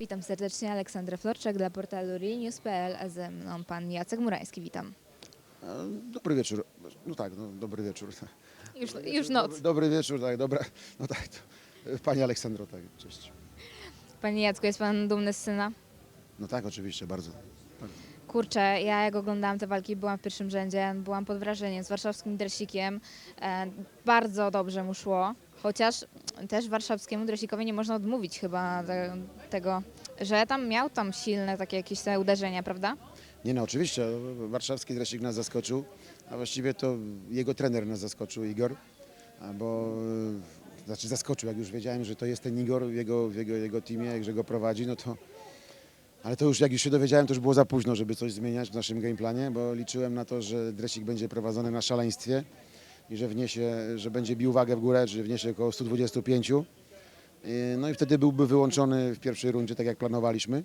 Witam serdecznie, Aleksandra Florczak dla portalu realnews.pl, a ze mną pan Jacek Murański, witam. E, Dobry wieczór. No tak, no, dobry wieczór. Już, już noc. Dobry, dobry wieczór, tak, dobra. No tak, to, e, Pani Aleksandro, tak, cześć. Panie Jacku, jest pan dumny z syna? No tak, oczywiście, bardzo. Kurczę, ja jak oglądałam te walki, byłam w pierwszym rzędzie, byłam pod wrażeniem z warszawskim dresikiem. E, bardzo dobrze mu szło, chociaż też warszawskiemu dresikowi nie można odmówić chyba te, tego, że tam miał tam silne takie jakieś te uderzenia, prawda? Nie no, oczywiście, warszawski dresik nas zaskoczył, a właściwie to jego trener nas zaskoczył, Igor, bo, e, znaczy zaskoczył, jak już wiedziałem, że to jest ten Igor w jego, w jego, jego teamie, że go prowadzi, no to, ale to już, jak już się dowiedziałem, to już było za późno, żeby coś zmieniać w naszym gameplanie, bo liczyłem na to, że dresik będzie prowadzony na szaleństwie i że wniesie, że będzie bił wagę w górę, że wniesie około 125. Yy, No i wtedy byłby wyłączony w pierwszej rundzie, tak jak planowaliśmy.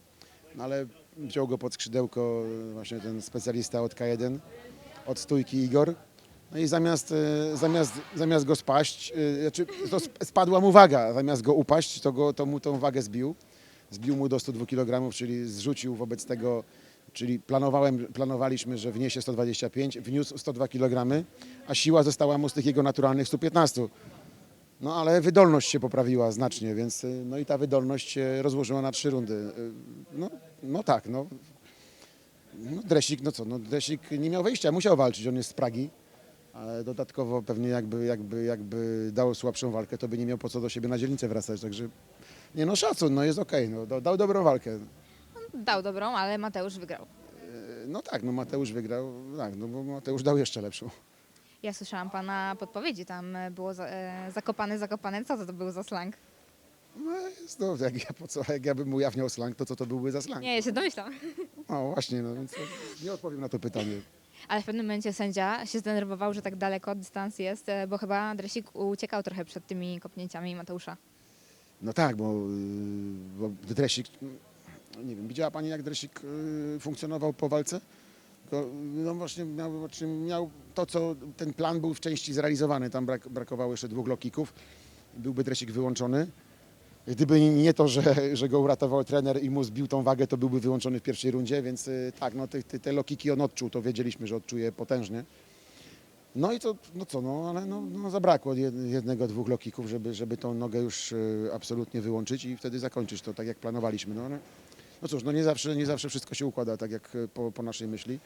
No ale wziął go pod skrzydełko e, właśnie ten specjalista od K1, od stójki Igor. No i zamiast, e, zamiast, zamiast go spaść, e, znaczy to sp- spadła mu waga, zamiast go upaść, to, go, to mu tą wagę zbił. Zbił mu do 102 kg, czyli zrzucił wobec tego, czyli planowałem, planowaliśmy, że wniesie 125, wniósł 102 kg, a siła została mu z tych jego naturalnych 115. No ale wydolność się poprawiła znacznie, więc y, no i ta wydolność się rozłożyła na trzy rundy. Y, No, no tak, no. no. Dresik, no co, no Dresik nie miał wyjścia, musiał walczyć, on jest z Pragi. Ale dodatkowo pewnie jakby, jakby, jakby dał słabszą walkę, to by nie miał po co do siebie na dzielnicę wracać, także nie no szacun, no jest okej, no, dał, dał dobrą walkę. Dał dobrą, ale Mateusz wygrał. Y, No tak, no Mateusz wygrał, tak, no bo Mateusz dał jeszcze lepszą. Ja słyszałam pana podpowiedzi, tam było za, e, zakopany, zakopany. Co to był za slang? No jest, no jak ja, po co, jak ja bym ujawniał slang, to co to byłby za slang? Nie, ja się domyślam. No właśnie, no więc nie odpowiem na to pytanie. Ale w pewnym momencie sędzia się zdenerwował, że tak daleko dystans jest, e, bo chyba Dresik uciekał trochę przed tymi kopnięciami Mateusza. No tak, bo, y, bo Dresik, nie wiem, widziała Pani jak Dresik y, funkcjonował po walce? No właśnie miał, znaczy miał to, co ten plan był w części zrealizowany. Tam brak, brakowało jeszcze dwóch lokików. Byłby Dresik wyłączony. Gdyby nie to, że, że go uratował trener i mu zbił tą wagę, to byłby wyłączony w pierwszej rundzie, więc y, tak, no te, te, lokiki on odczuł, to wiedzieliśmy, że odczuje potężnie. No i to, no co, no ale no, no zabrakło jed- jednego, dwóch lokików, żeby, żeby tą nogę już y, absolutnie wyłączyć i wtedy zakończyć to tak, jak planowaliśmy. No, ale, no cóż, no nie zawsze, nie zawsze wszystko się układa tak, jak y, po, po naszej myśli.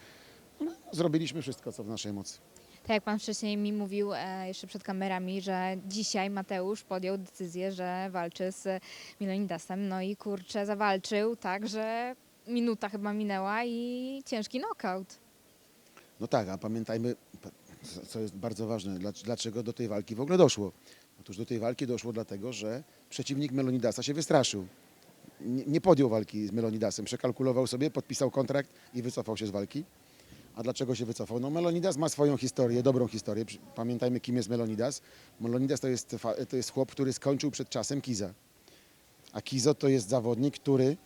Ale zrobiliśmy wszystko, co w naszej mocy. Tak jak pan wcześniej mi mówił e, jeszcze przed kamerami, że dzisiaj Mateusz podjął decyzję, że walczy z Milonidasem. No i kurczę, zawalczył tak, że minuta chyba minęła i ciężki knockout. No tak, a pamiętajmy, pa- co- jest bardzo ważne, dlac- dlaczego do tej walki w ogóle doszło. Otóż do tej walki doszło dlatego, że przeciwnik Melonidasa się wystraszył. Nie, podjął walki z Melonidasem, przekalkulował sobie, podpisał kontrakt i wycofał się z walki. A dlaczego się wycofał? No Melonidas ma swoją historię, dobrą historię. Pamiętajmy, kim jest Melonidas. Melonidas to jest, to jest chłop, który skończył przed czasem Kiza. A Kizo to jest zawodnik, który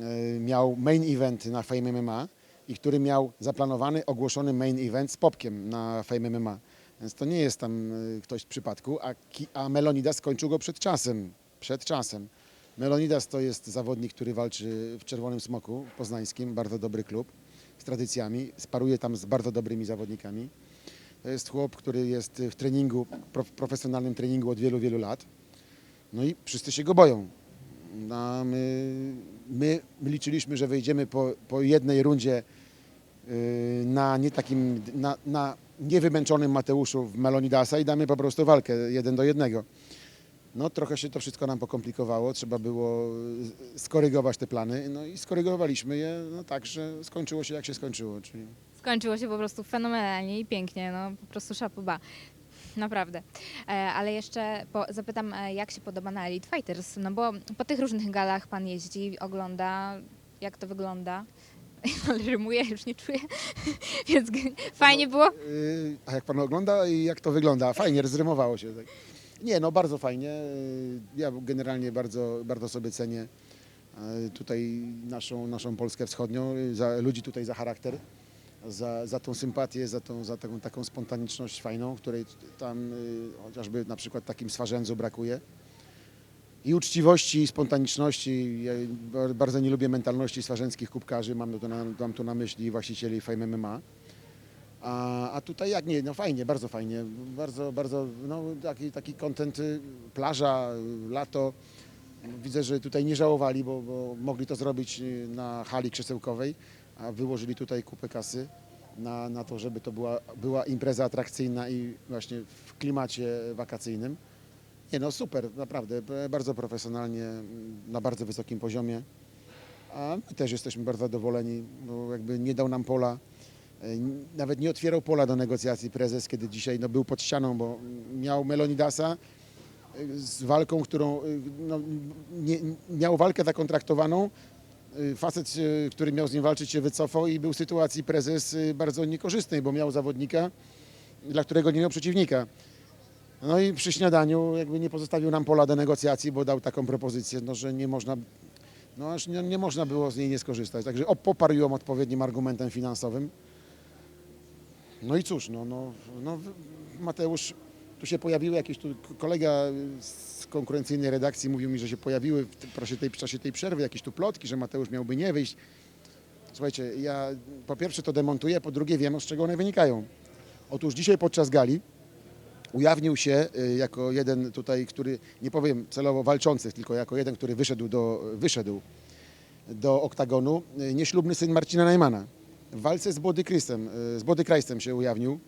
e, miał main event na Fame MMA i który miał zaplanowany, ogłoszony main event z Popkiem na Fame MMA. Więc to nie jest tam e, ktoś z przypadku, a, a Melonidas skończył go przed czasem. Przed czasem. Melonidas to jest zawodnik, który walczy w Czerwonym Smoku poznańskim, bardzo dobry klub z tradycjami, sparuje tam z bardzo dobrymi zawodnikami. To jest chłop, który jest w treningu, prof- profesjonalnym treningu od wielu, wielu lat. No i wszyscy się go boją. No, my, my liczyliśmy, że wejdziemy po, po jednej rundzie yy, na nie takim, na, na niewymęczonym Mateuszu w Melonidasa i damy po prostu walkę jeden do jednego. No trochę się to wszystko nam pokomplikowało, trzeba było y, skorygować te plany, no i skorygowaliśmy je no tak, że skończyło się jak się skończyło, czyli Skończyło się po prostu fenomenalnie i pięknie, no po prostu szapoba. Naprawdę. E, ale jeszcze po, zapytam, e, jak się podoba na Elite Fighters? No bo po tych różnych galach pan jeździ, ogląda, jak to wygląda. Ale rymuje, już nie czuję. Więc g- fajnie było. A jak pan ogląda i jak to wygląda? Fajnie, zrymowało się. Tak. Nie, no bardzo fajnie. Yy, Ja generalnie bardzo, bardzo sobie cenię yy, tutaj naszą, naszą Polskę Wschodnią, yy, za ludzi tutaj za charakter, za, za tą sympatię, za, tą, za taką, taką spontaniczność fajną, której tam chociażby na przykład takim swarzędzu brakuje. i uczciwości, i spontaniczności. Ja ba- bardzo nie lubię mentalności swarzęckich kubkarzy, mam tu na, mam tu na myśli właścicieli Fame MMA. A, a tutaj jak nie, no fajnie, bardzo fajnie, bardzo, bardzo, no taki, taki y, plaża, y, lato. Widzę, że tutaj nie żałowali, bo, bo mogli to zrobić y, na hali krzesełkowej, a wyłożyli tutaj kupę kasy na, na to, żeby to była, była impreza atrakcyjna i właśnie w klimacie wakacyjnym. Nie no, super, naprawdę, bardzo profesjonalnie, na bardzo wysokim poziomie. A my też jesteśmy bardzo zadowoleni, bo jakby nie dał nam pola, nawet nie otwierał pola do negocjacji prezes, kiedy dzisiaj no, był pod ścianą, bo miał Melonidasa e, z walką, którą e, no, nie, miał walkę zakontraktowaną. E, Facet, e, który miał z nim walczyć, się wycofał i był w sytuacji prezes e, bardzo niekorzystnej, bo miał zawodnika, dla którego nie miał przeciwnika. No i przy śniadaniu jakby nie pozostawił nam pola do negocjacji, bo dał taką propozycję, no, że nie można, no, aż nie, nie można było z niej nie skorzystać. Także op- poparł ją odpowiednim argumentem finansowym. No i cóż, no, no, no, Mateusz, tu się pojawiły jakieś, tu kolega z konkurencyjnej redakcji mówił mi, że się pojawiły w czasie tej, w czasie tej przerwy jakieś tu plotki, że Mateusz miałby nie wyjść. Słuchajcie, ja po pierwsze to demontuję, po drugie wiem, z czego one wynikają. Otóż dzisiaj podczas gali ujawnił się y, jako jeden tutaj, który, nie powiem celowo walczący, tylko jako jeden, który wyszedł do, wyszedł do oktagonu, y, nieślubny syn Marcina Najmana. W walce z Body Christem, y, z Body Christem się ujawnił.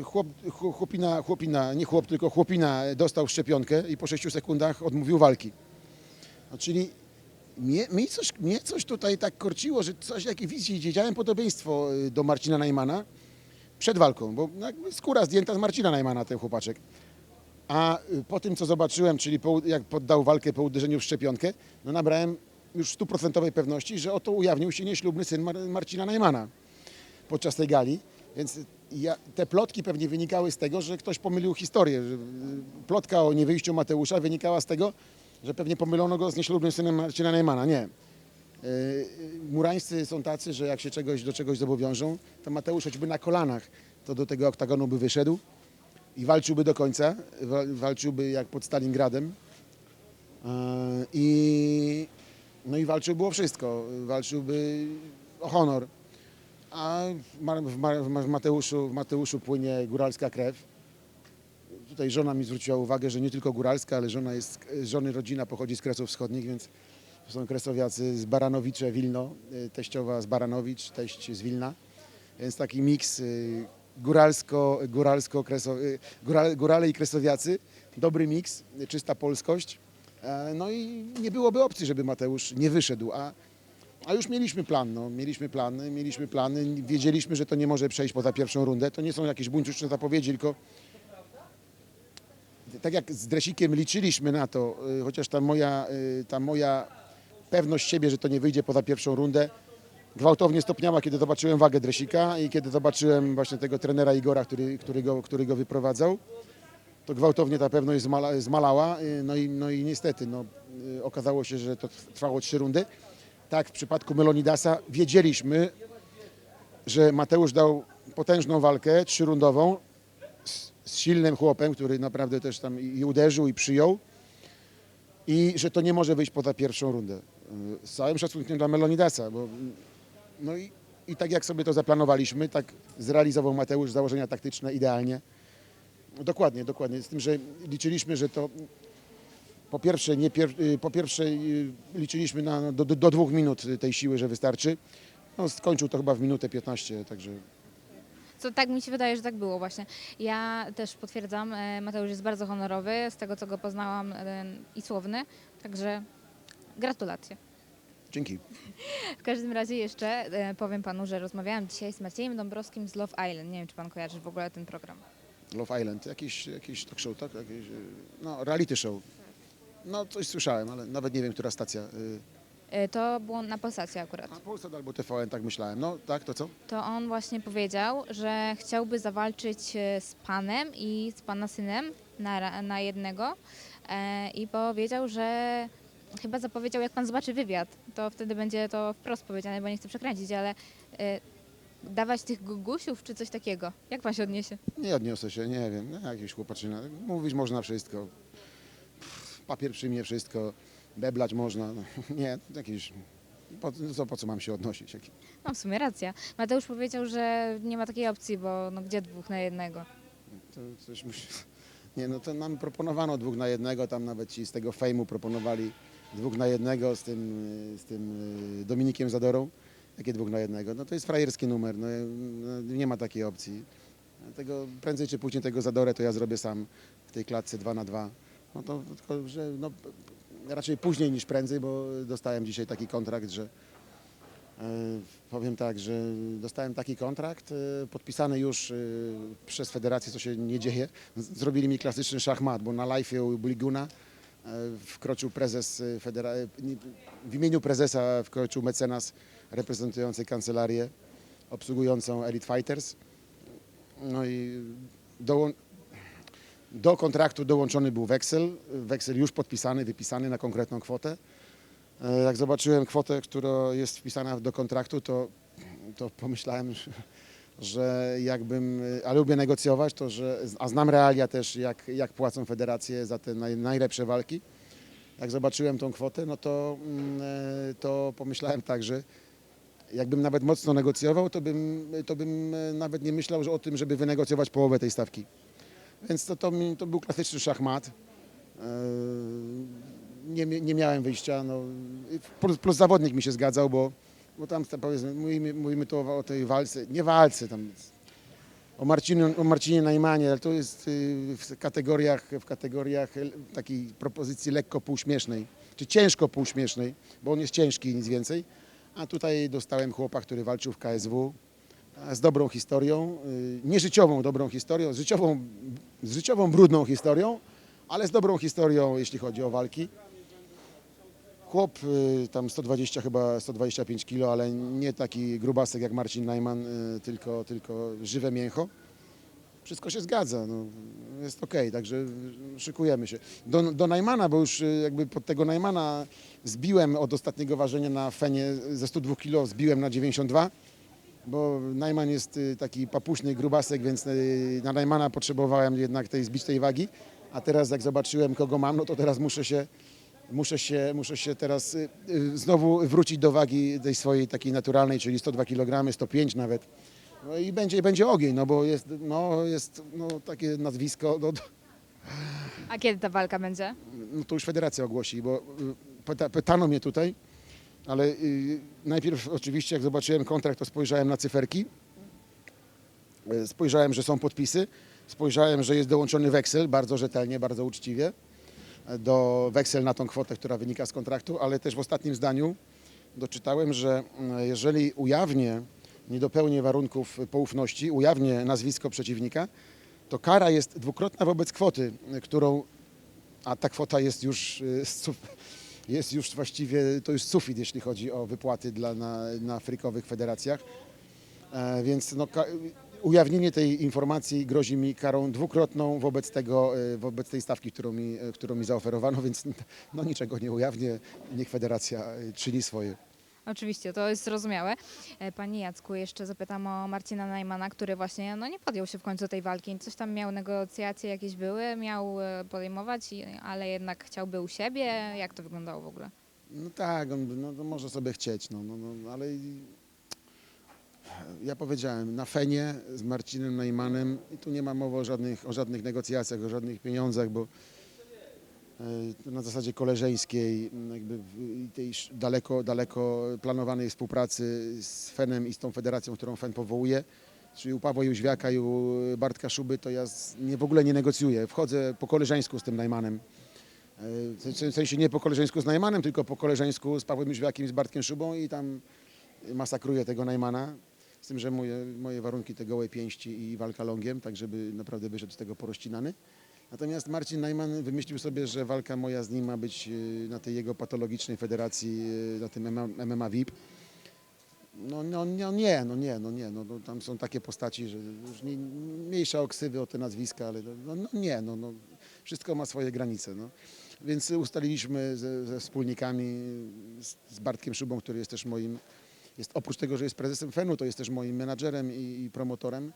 Y, Chłop, chł- chłopina, chłopina, nie chłop, tylko chłopina dostał szczepionkę i po 6 sekundach odmówił walki. No, czyli mnie, mnie, coś, mnie coś tutaj tak korciło, że coś, jakie wizji, wiedziałem podobieństwo y, do Marcina Najmana przed walką, bo skóra zdjęta z Marcina Najmana, ten chłopaczek. A po tym, co zobaczyłem, czyli po, jak poddał walkę po uderzeniu w szczepionkę, no nabrałem już stuprocentowej pewności, że oto ujawnił się nieślubny syn Mar- Marcina Najmana podczas tej gali. Więc ja, te plotki pewnie wynikały z tego, że ktoś pomylił historię. Y, plotka o niewyjściu Mateusza wynikała z tego, że pewnie pomylono go z nieślubnym synem Marcina Najmana. Nie. Yy, Murańscy są tacy, że jak się czegoś do czegoś zobowiążą, to Mateusz choćby na kolanach to do tego oktagonu by wyszedł i walczyłby do końca, wa- walczyłby jak pod Stalingradem Yy, i, no i walczyłby o wszystko, walczyłby o honor. A w, Ma- w, Ma- w Ma- w Mateuszu, w Mateuszu płynie góralska krew. Tutaj żona mi zwróciła uwagę, że nie tylko góralska, ale żona jest, żony rodzina pochodzi z Kresów Wschodnich, więc są kresowiacy z Baranowicze, Wilno, y, teściowa z Baranowicz, teść z Wilna. Więc taki miks y, góralsko, góralsko kreso, y, góra- górale i kresowiacy. Dobry miks, czysta polskość. E, No i nie byłoby opcji, żeby Mateusz nie wyszedł, a, a już mieliśmy plan, no. mieliśmy plany, mieliśmy plany, wiedzieliśmy, że to nie może przejść poza pierwszą rundę. To nie są jakieś buńczuczne zapowiedzi, tylko tak jak z Dresikiem liczyliśmy na to, y, chociaż ta moja, y, ta moja pewność siebie, że to nie wyjdzie poza pierwszą rundę, gwałtownie stopniała, kiedy zobaczyłem wagę Dresika i kiedy zobaczyłem właśnie tego trenera Igora, który, który, go, który go wyprowadzał, to gwałtownie ta pewność zmala, zmalała. y, No i, no i niestety no, y, okazało się, że to trwało trzy rundy. Tak, w przypadku Melonidasa wiedzieliśmy, że Mateusz dał potężną walkę, trzyrundową, z, z silnym chłopem, który naprawdę też tam i uderzył, i przyjął. I że to nie może wyjść poza pierwszą rundę. Y, Z całym szacunkiem dla Melonidasa, bo no i, i tak jak sobie to zaplanowaliśmy, tak zrealizował Mateusz założenia taktyczne idealnie. Dokładnie, dokładnie. Z tym, że liczyliśmy, że to po pierwsze, nie pier, y, po pierwsze y, liczyliśmy na, do, do, dwóch minut tej siły, że wystarczy. No, skończył to chyba w minutę 15, także Co tak mi się wydaje, że tak było właśnie. Ja też potwierdzam, e, Mateusz jest bardzo honorowy, z tego co go poznałam e, i słowny, także gratulacje. dzięki. W każdym razie jeszcze e, powiem panu, że rozmawiałam dzisiaj z Maciejem Dąbrowskim z Love Island. Nie wiem, czy pan kojarzy w ogóle ten program. Love Island, jakiś, jakiś talk show, tak? Jakieś, y, no, reality show. No, coś słyszałem, ale nawet nie wiem, która stacja. y, E, To było na Polsacie akurat. A Polsat albo TVN, tak myślałem. No, tak, to co? To on właśnie powiedział, że chciałby zawalczyć e, z panem i z pana synem na, ra- na jednego e, i powiedział, że chyba zapowiedział, jak pan zobaczy wywiad, to wtedy będzie to wprost powiedziane, bo nie chcę przekręcić, ale e, dawać tych gugusiów czy coś takiego. Jak pan się odniesie? Nie odniosę się, nie wiem. No, jakieś chłopaczyna. Mówić można wszystko. Pff, papier przyjmie wszystko, beblać można. No, nie, jakieś, po, co, po co mam się odnosić? No w sumie racja. Mateusz powiedział, że nie ma takiej opcji, bo no gdzie dwóch na jednego? To coś musi... Nie, no to nam proponowano dwóch na jednego, tam nawet ci z tego fejmu proponowali dwóch na jednego z tym, y, z tym y, Dominikiem Zadorą. Jakie dwóch na jednego? No to jest frajerski numer, no, no, nie ma takiej opcji. Tego, prędzej czy później tego Zadorę to ja zrobię sam w tej klatce 2 na 2 No to tylko, że no, raczej później niż prędzej, bo dostałem dzisiaj taki kontrakt, że E, Powiem tak, że dostałem taki kontrakt e, podpisany już e, przez federację, co się nie dzieje. Zrobili mi klasyczny szachmat, bo na live u Bliguna wkroczył prezes federa- nie, w imieniu prezesa wkroczył mecenas reprezentujący kancelarię obsługującą Elite Fighters. No i dołą- do kontraktu dołączony był weksel. Weksel już podpisany, wypisany na konkretną kwotę. E, Jak zobaczyłem kwotę, która jest wpisana do kontraktu, to, to pomyślałem, że- że jakbym, e, a lubię negocjować, to że, a znam realia też, jak, jak płacą federacje za te naj, najlepsze walki. Jak zobaczyłem tą kwotę, no to, mm, e, to pomyślałem tak, że jakbym nawet mocno negocjował, to bym, to bym e, nawet nie myślał że o tym, żeby wynegocjować połowę tej stawki. Więc to, to, to był klasyczny szachmat. E, Nie, nie miałem wyjścia. No, plus, plus zawodnik mi się zgadzał, bo, bo tam powiedzmy, mówimy, mówimy tu o, tej walce, nie walce, tam o Marcinie, o Marcinie Najmanie, ale to jest y, w kategoriach, w kategoriach l- takiej propozycji lekko półśmiesznej, czy ciężko półśmiesznej, bo on jest ciężki nic więcej. A tutaj dostałem chłopa, który walczył w KSW a z dobrą historią, y, nie życiową dobrą historią, z życiową, z życiową brudną historią, ale z dobrą historią, jeśli chodzi o walki. Chłop y, tam 120 chyba 125 kg, ale nie taki grubasek jak Marcin Najman, tylko, tylko żywe mięcho. Wszystko się zgadza, no, jest okej, także szykujemy się. Do, do Najmana, bo już y, jakby pod tego Najmana zbiłem od ostatniego ważenia na Fenie ze 102 kg, zbiłem na 92 bo Najman jest y, taki papuśny grubasek, więc y, na Najmana potrzebowałem jednak tej zbitej wagi, a teraz jak zobaczyłem kogo mam, no to teraz muszę się, muszę się, muszę się teraz znowu wrócić do wagi tej swojej takiej naturalnej, czyli 102 kg, 105 nawet. No i będzie, będzie ogień, no bo jest, no, jest no, takie nazwisko, no, A kiedy ta walka będzie? no to już federacja ogłosi, bo y, pyta, pytano mnie tutaj, ale y, najpierw oczywiście jak zobaczyłem kontrakt, to spojrzałem na cyferki, Y, spojrzałem, że są podpisy, spojrzałem, że jest dołączony weksel, bardzo rzetelnie, bardzo uczciwie, y, do weksel na tą kwotę, która wynika z kontraktu, ale też w ostatnim zdaniu doczytałem, że y, jeżeli ujawnię, nie dopełnię warunków poufności, ujawnię nazwisko przeciwnika, to kara jest dwukrotna wobec kwoty, którą a ta kwota jest już, suf- jest już właściwie, to już sufit, jeśli chodzi o wypłaty dla, na, na frikowych federacjach. E, więc no, ujawnienie tej informacji grozi mi karą dwukrotną wobec, tego, e, wobec tej stawki, którą mi, e, którą mi zaoferowano, więc no, niczego nie ujawnię. Niech federacja e, czyni swoje. Oczywiście, to jest zrozumiałe. E, Panie Jacku, jeszcze zapytam o Marcina Najmana, który właśnie no, nie podjął się w końcu tej walki. Coś tam miał, negocjacje jakieś były, miał e, podejmować, ale jednak chciałby u siebie. Jak to wyglądało w ogóle? No tak, on no, może sobie chcieć, no, no, no, ale ja powiedziałem, na Fenie z Marcinem Najmanem i tu nie ma mowy o żadnych, o żadnych negocjacjach, o żadnych pieniądzach, bo na zasadzie koleżeńskiej, jakby tej daleko, daleko planowanej współpracy z Fenem i z tą federacją, którą Fen powołuje, czyli u Pawła Jóźwiaka i u Bartka Szuby, to ja nie, w ogóle nie negocjuję. Wchodzę po koleżeńsku z tym Najmanem. E, W sensie nie po koleżeńsku z Najmanem, tylko po koleżeńsku z Pawłem Jóźwiakiem i z Bartkiem Szubą i tam masakruję tego Najmana. Z tym, że moje, moje warunki to gołe pięści i walka longiem, tak żeby naprawdę wyszedł z tego porościnany. Natomiast Marcin Najman wymyślił sobie, że walka moja z nim ma być e, na tej jego patologicznej federacji, e, na tym MMA, VIP. No, no, no nie, no nie, no nie, no, no tam są takie postaci, że już nie, mniejsza o ksywy, o te nazwiska, ale no, no nie, no, no wszystko ma swoje granice, no. Więc ustaliliśmy ze, ze wspólnikami, z, z Bartkiem Szubą, który jest też moim, jest oprócz tego, że jest prezesem FEN-u, to jest też moim menadżerem i, i promotorem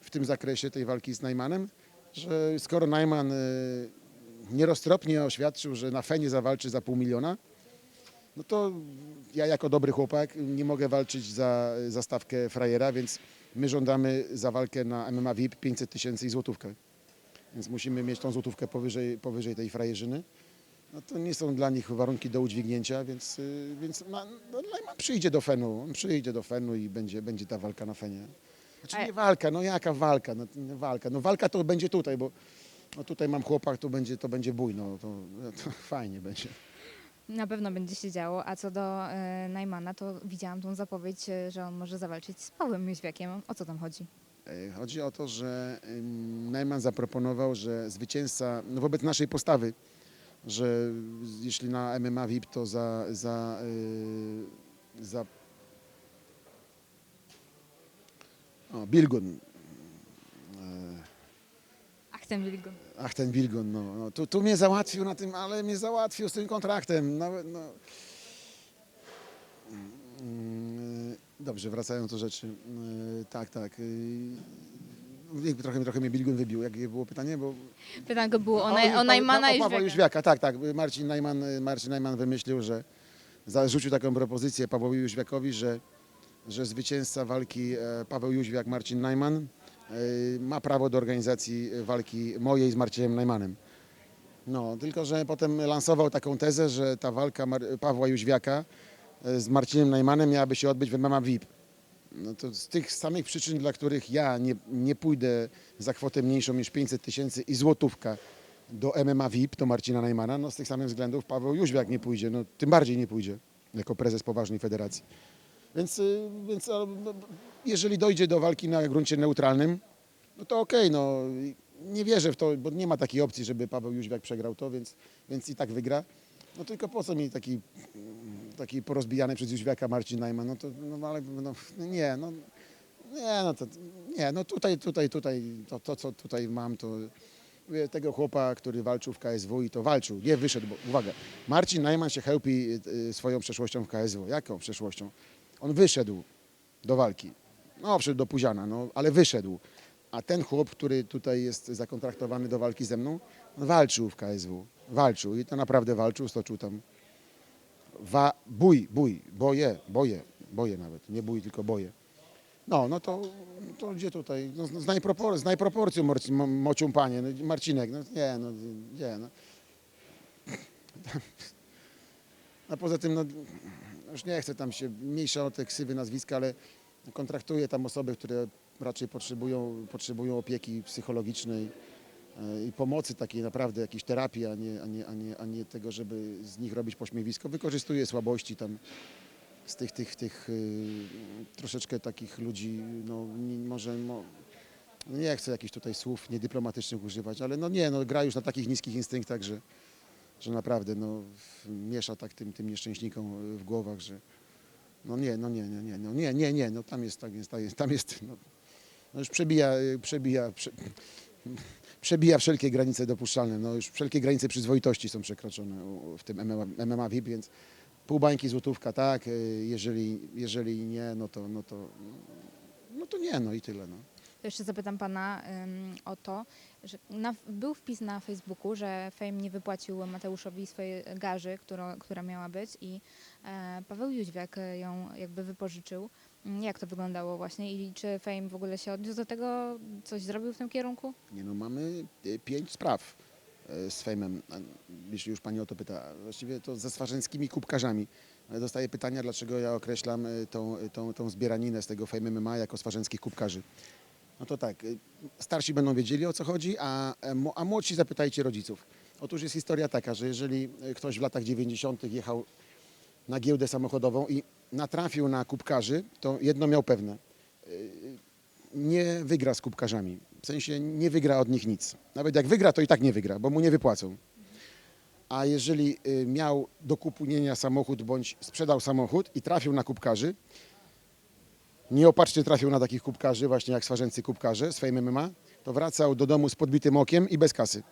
w tym zakresie tej walki z Najmanem, że skoro Najman y, nieroztropnie oświadczył, że na Fenie zawalczy za pół miliona, no to ja jako dobry chłopak nie mogę walczyć za, za stawkę frajera, więc my żądamy za walkę na MMA VIP 500 tysięcy i złotówkę. Więc musimy mieć tą złotówkę powyżej, powyżej tej frajerzyny. No to nie są dla nich warunki do udźwignięcia, więc, y, więc ma, no, przyjdzie do Fenu, przyjdzie do Fenu i będzie, będzie ta walka na Fenie. Znaczy nie walka, no jaka walka, no, nie walka, no walka to będzie tutaj, bo no tutaj mam chłopak, to będzie, to będzie bój, no to, to fajnie będzie. Na pewno będzie się działo, a co do e, Najmana, to widziałam tą zapowiedź, e, że on może zawalczyć z Pawłem Jóźwiakiem. O co tam chodzi? E, Chodzi o to, że ym, Najman zaproponował, że zwycięzca, no wobec naszej postawy, że jeśli na MMA VIP to za, za, y, za o, Bilgun, Ach, ten Wilgon. ach ten no, no tu, tu mnie załatwił na tym, ale mnie załatwił z tym kontraktem, nawet, no. Mm, Dobrze, wracając do rzeczy. Y, Tak, tak. y, Trochę, trochę mnie Bilgun wybił. Jakie było pytanie? Bo Pytanko było o, O, Naj- o, o Najmana o i Pawła Jóźwiaka. Jóźwiaka, tak, tak. Marcin Najman, Marcin Najman wymyślił, że zarzucił taką propozycję Pawłowi Jóźwiakowi, że, że zwycięzca walki e, Paweł Jóźwiak, Marcin Najman e, ma prawo do organizacji walki mojej z Marcinem Najmanem. No, tylko że potem lansował taką tezę, że ta walka Mar- Pawła Jóźwiaka e, z Marcinem Najmanem miałaby się odbyć w MMA VIP. No to z tych samych przyczyn, dla których ja nie, nie pójdę za kwotę mniejszą niż 500 tysięcy i złotówka do MMA VIP, do Marcina Najmana, no z tych samych względów Paweł Jóźwiak nie pójdzie, no tym bardziej nie pójdzie jako prezes poważnej federacji. Więc, y, więc no, jeżeli dojdzie do walki na gruncie neutralnym, no to okej, no nie wierzę w to, bo nie ma takiej opcji, żeby Paweł Jóźwiak przegrał to, więc, więc i tak wygra. No tylko po co mi taki, taki porozbijany przez Jóźwiaka Marcin Najman, no to no, ale no, nie, no nie, no to nie, no tutaj, tutaj, tutaj, to, to co tutaj mam, to mówię, tego chłopa, który walczył w KSW i to walczył, nie wyszedł, bo uwaga, Marcin Najman się chełpi y, swoją przeszłością w KSW. Jaką przeszłością? On wyszedł do walki. No, wszedł do Puziana, no, ale wyszedł. A ten chłop, który tutaj jest zakontraktowany do walki ze mną, walczył w KSW. Walczył i to naprawdę walczył, stoczył tam wa, bój, bój, boje, boje, boje nawet, nie bój, tylko boje. No, no to, to gdzie tutaj, no, z, najpropor- z najproporcją Morci- Mo- mocią panie, no, Marcinek, no nie, no nie, no. A poza tym, no, już nie chcę tam się, mniejsza o te ksywy nazwiska, ale kontraktuję tam osoby, które raczej potrzebują, potrzebują opieki psychologicznej e, i pomocy takiej naprawdę, jakiejś terapii, a nie, a, nie, a, nie, a nie tego, żeby z nich robić pośmiewisko. Wykorzystuję słabości tam z tych, tych, tych y, troszeczkę takich ludzi, no nie, może mo, no nie chcę jakichś tutaj słów niedyplomatycznych używać, ale no nie, no gra już na takich niskich instynktach, że, że naprawdę no, miesza tak tym, tym nieszczęśnikom w głowach, że no nie, no nie, nie, nie, no nie, nie, nie, no tam jest, tak jest, tam jest, tam jest no, no już przebija, y, przebija, prze, przebija wszelkie granice dopuszczalne, no już wszelkie granice przyzwoitości są przekroczone w tym MMA, MMA VIP, więc pół bańki złotówka, tak, y, jeżeli, jeżeli nie, no to, no to, no to nie, no i tyle, no. Jeszcze zapytam pana ym, o to, że na, był wpis na Facebooku, że Fame nie wypłacił Mateuszowi swojej garzy, która miała być i e, Paweł Jóźwiak e, ją jakby wypożyczył. Jak to wyglądało właśnie i czy Fame w ogóle się odniósł do tego, coś zrobił w tym kierunku? Nie no, mamy y, pięć spraw y, z fejmem, jeśli już pani o to pyta. Właściwie to ze swarzeńskimi kubkarzami. Dostaję pytania, dlaczego ja określam y, tą, tą, tą zbieraninę z tego Fame MMA jako swarzeńskich kubkarzy. No to tak, y, starsi będą wiedzieli o co chodzi, a, e, a młodsi zapytajcie rodziców. Otóż jest historia taka, że jeżeli y, ktoś w latach 90. jechał na giełdę samochodową i natrafił na kubkarzy, to jedno miał pewne nie wygra z kubkarzami. W sensie nie wygra od nich nic. Nawet jak wygra, to i tak nie wygra, bo mu nie wypłacą. A jeżeli y, miał do kupienia samochód bądź sprzedał samochód i trafił na kubkarzy, nieopatrznie trafił na takich kubkarzy, właśnie jak swarzęcy kubkarze z Fame MMA, to wracał do domu z podbitym okiem i bez kasy.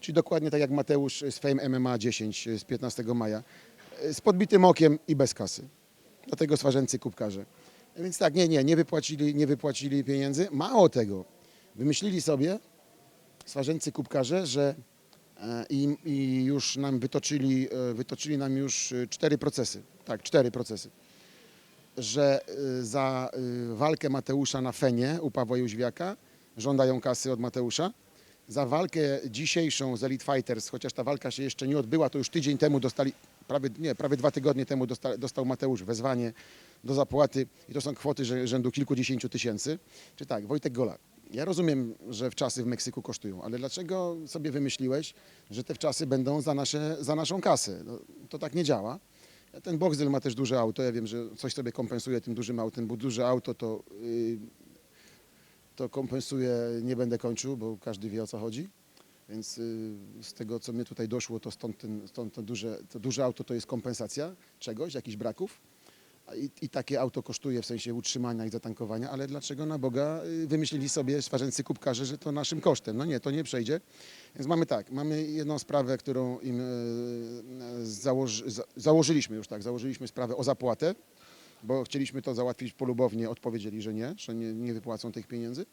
Czyli dokładnie tak jak Mateusz z Fame MMA 10 z 15 maja. Z podbitym okiem i bez kasy. Dlatego swarzęcy kubkarze. Więc tak, nie, nie, nie wypłacili, nie wypłacili pieniędzy. Mało tego, wymyślili sobie swarzęcy kubkarze, że E, I, I już nam wytoczyli, e, wytoczyli nam już e, cztery procesy. Tak, cztery procesy. Że e, za e, walkę Mateusza na Fenie u Pawła Jóźwiaka żądają kasy od Mateusza. Za walkę dzisiejszą z Elite Fighters, chociaż ta walka się jeszcze nie odbyła, to już tydzień temu dostali, prawie, nie, prawie dwa tygodnie temu dosta, dostał Mateusz wezwanie do zapłaty i to są kwoty rzę- rzędu kilkudziesięciu tysięcy. Czy tak, Wojtek Gola, ja rozumiem, że wczasy w Meksyku kosztują, ale dlaczego sobie wymyśliłeś, że te wczasy będą za, nasze, za naszą kasę? No, to tak nie działa. Ten Boxdel ma też duże auto, ja wiem, że coś sobie kompensuje tym dużym autem, bo duże auto to, yy, to kompensuje, nie będę kończył, bo każdy wie o co chodzi. Więc y, z tego, co mnie tutaj doszło, to stąd, ten, stąd to, duże, to duże auto to jest kompensacja czegoś, jakichś braków. I, I takie auto kosztuje w sensie utrzymania i zatankowania, ale dlaczego na Boga y, wymyślili sobie swarzęcy kubkarze, że to naszym kosztem? No nie, to nie przejdzie. Więc mamy tak, mamy jedną sprawę, którą im y, założy, za, założyliśmy już tak, założyliśmy sprawę o zapłatę, bo chcieliśmy to załatwić polubownie, odpowiedzieli, że nie, że nie, nie wypłacą tych pieniędzy.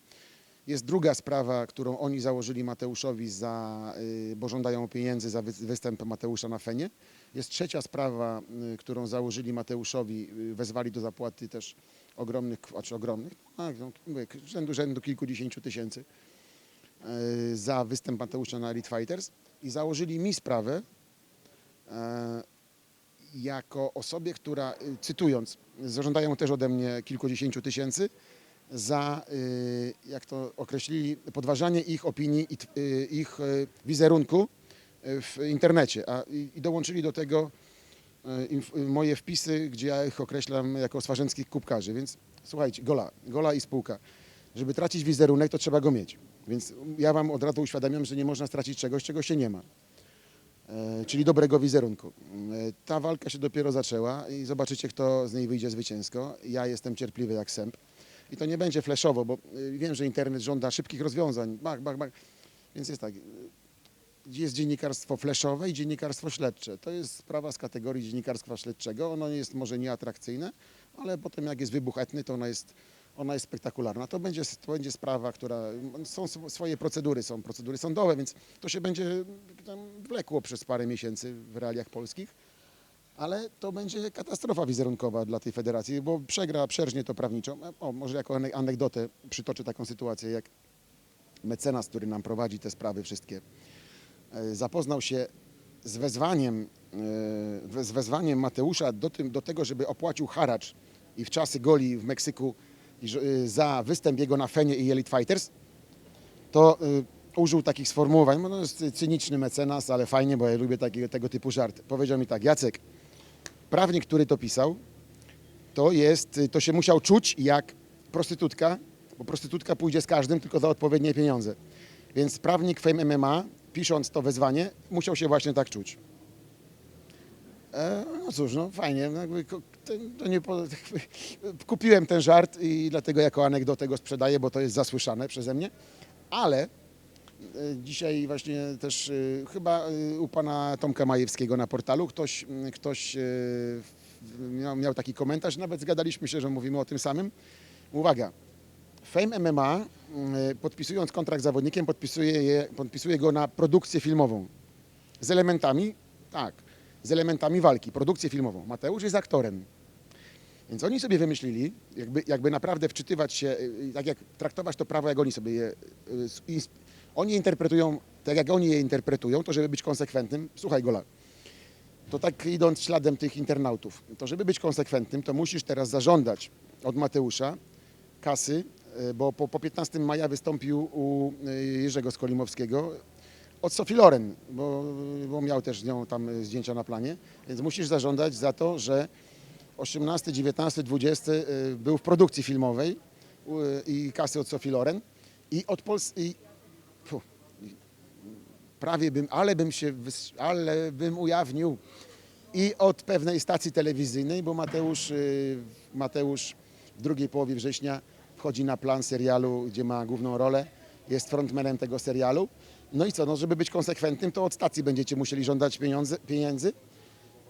Jest druga sprawa, którą oni założyli Mateuszowi, za, y, bo żądają pieniędzy za wy- występ Mateusza na Fenie. Jest trzecia sprawa, y, którą założyli Mateuszowi, y, wezwali do zapłaty też ogromnych, znaczy ogromnych, rzędu, rzędu kilkudziesięciu tysięcy za występ Mateusza na Elite Fighters i założyli mi sprawę jako osobie, która, cytując, zażądają też ode mnie kilkudziesięciu tysięcy, za, y, jak to określili, podważanie ich opinii i y, ich y, wizerunku w internecie. A, i, dołączyli do tego moje wpisy, gdzie ja ich określam jako swarzęckich kubkarzy. Więc słuchajcie, gola, gola i spółka. Żeby tracić wizerunek, to trzeba go mieć. Więc ja wam od razu uświadamiam, że nie można stracić czegoś, czego się nie ma. E, czyli dobrego wizerunku. E, Ta walka się dopiero zaczęła i zobaczycie, kto z niej wyjdzie zwycięsko. Ja jestem cierpliwy jak sęp. I to nie będzie flashowo, bo y, wiem, że internet żąda szybkich rozwiązań. Bach, bach, bach. Więc jest tak. y, Jest dziennikarstwo flashowe i dziennikarstwo śledcze. To jest sprawa z kategorii dziennikarstwa śledczego. Ono jest może nieatrakcyjne, ale potem jak jest wybuch etny, to ona jest, ona jest spektakularna. To będzie, to będzie sprawa, która... Są sw- swoje procedury, są procedury sądowe, więc to się będzie wlekło przez parę miesięcy w realiach polskich. Ale to będzie katastrofa wizerunkowa dla tej federacji, bo przegra, przerżnie to prawniczo. O, może jako ane- anegdotę przytoczę taką sytuację, jak mecenas, który nam prowadzi te sprawy wszystkie, e, zapoznał się z wezwaniem, e, z wezwaniem Mateusza do, tym, do tego, żeby opłacił haracz i w czasy goli w Meksyku e, za występ jego na Fenie i Elite Fighters, to użył takich sformułowań, no to jest cyniczny mecenas, ale fajnie, bo ja lubię takiego, tego typu żart. Powiedział mi tak, Jacek, prawnik, który to pisał, to jest, to się musiał czuć jak prostytutka, bo prostytutka pójdzie z każdym, tylko za odpowiednie pieniądze. Więc prawnik Fame MMA, pisząc to wezwanie, musiał się właśnie tak czuć. E, no cóż, no fajnie, no jakby to, nie kupiłem ten żart i dlatego jako anegdotę go sprzedaję, bo to jest zasłyszane przeze mnie, ale Dzisiaj właśnie też e, chyba e, u pana Tomka Majewskiego na portalu ktoś, ktoś e, miał, miał taki komentarz, nawet zgadaliśmy się, że mówimy o tym samym. Uwaga, Fame MMA e, podpisując kontrakt z zawodnikiem podpisuje, je, podpisuje go na produkcję filmową z elementami, tak, z elementami walki, produkcję filmową. Mateusz jest aktorem. Więc oni sobie wymyślili, jakby, jakby naprawdę wczytywać się, tak jak traktować to prawo, jak oni sobie je. Oni interpretują tak, jak oni je interpretują, to żeby być konsekwentnym. Słuchaj, Gola, to tak idąc śladem tych internautów, to żeby być konsekwentnym, to musisz teraz zażądać od Mateusza kasy, y, bo po, po 15 maja wystąpił u y, Jerzego Skolimowskiego od Sofii Loren, bo, bo miał też z nią tam y, zdjęcia na planie, więc musisz zażądać za to, że 18, 19, 20 y, był w produkcji filmowej i kasy od Sofii Loren i od Pols... I prawie bym, ale bym się, ale bym ujawnił i od pewnej stacji telewizyjnej, bo Mateusz, y, Mateusz w drugiej połowie września wchodzi na plan serialu, gdzie ma główną rolę, jest frontmanem tego serialu. No i co, no żeby być konsekwentnym, to od stacji będziecie musieli żądać pieniądze, pieniędzy,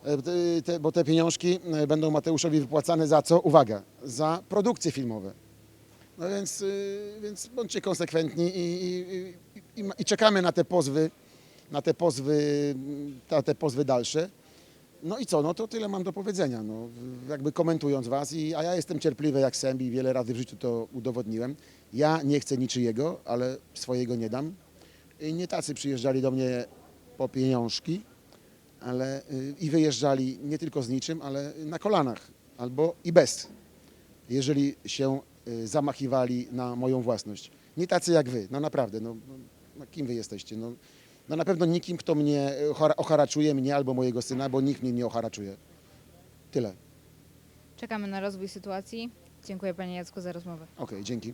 E, te, bo te pieniążki e, będą Mateuszowi wypłacane za co? Uwaga, za produkcje filmowe. No więc, y, więc bądźcie konsekwentni i, i, i, i, i czekamy na te pozwy na te pozwy, na te pozwy dalsze. No i co, no to tyle mam do powiedzenia, no, jakby komentując Was, i, a ja jestem cierpliwy jak sęp i wiele razy w życiu to udowodniłem. Ja nie chcę niczyjego, ale swojego nie dam. I nie tacy przyjeżdżali do mnie po pieniążki, ale y, i wyjeżdżali nie tylko z niczym, ale na kolanach albo i bez, jeżeli się y, zamachiwali na moją własność. Nie tacy jak wy, no naprawdę, no, no, kim wy jesteście? No, no na pewno nikim, kto mnie ochara- ocharaczuje, mnie albo mojego syna, bo nikt mnie nie ocharaczuje. Tyle. Czekamy na rozwój sytuacji. Dziękuję Panie Jacku za rozmowę. Okej, dzięki.